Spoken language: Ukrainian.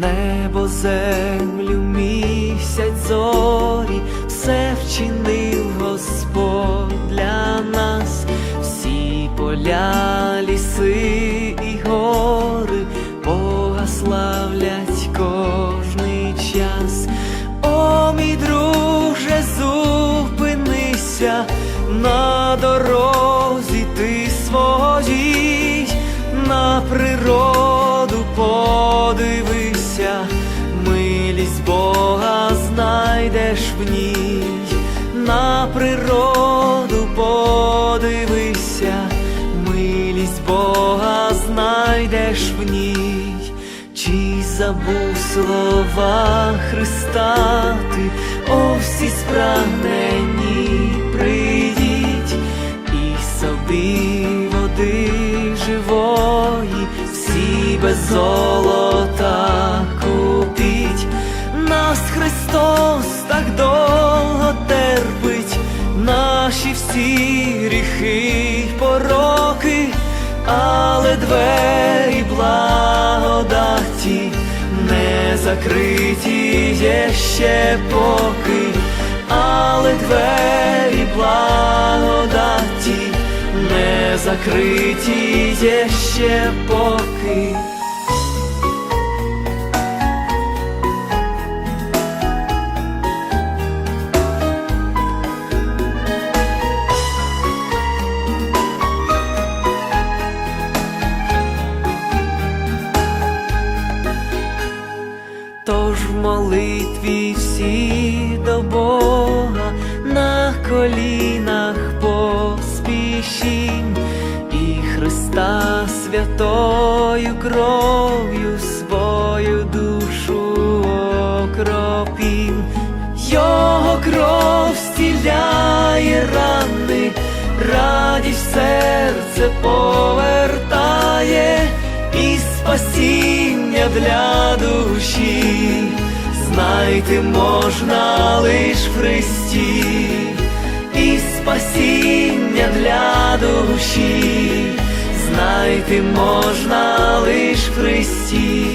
небо, землю, місяць, зорі, все вчинив Господь для нас, всі поля, ліси і гори, Бога славлять кожний час. О, мій друже, зупинися на дорозі ти своїй, на природу знайдеш в ній, на природу подивися, милість Бога знайдеш в ній. Чи забув слова Христа ти, о всі спрагнені прийдіть і собі води живої, всі без золота купіть. Нас Христос так довго терпить, наші всі гріхи й пороки, але двері благодаті не закриті є ще поки, але двері благодаті не закриті є ще поки. Молитві всі до Бога на колінах поспішім і Христа святою кров'ю свою душу окропім. Його кров стіляє рани, радість серце повертає і спасіння для душі, знайти можна лиш в Христі, і спасіння для душі, знайти можна лиш в Христі.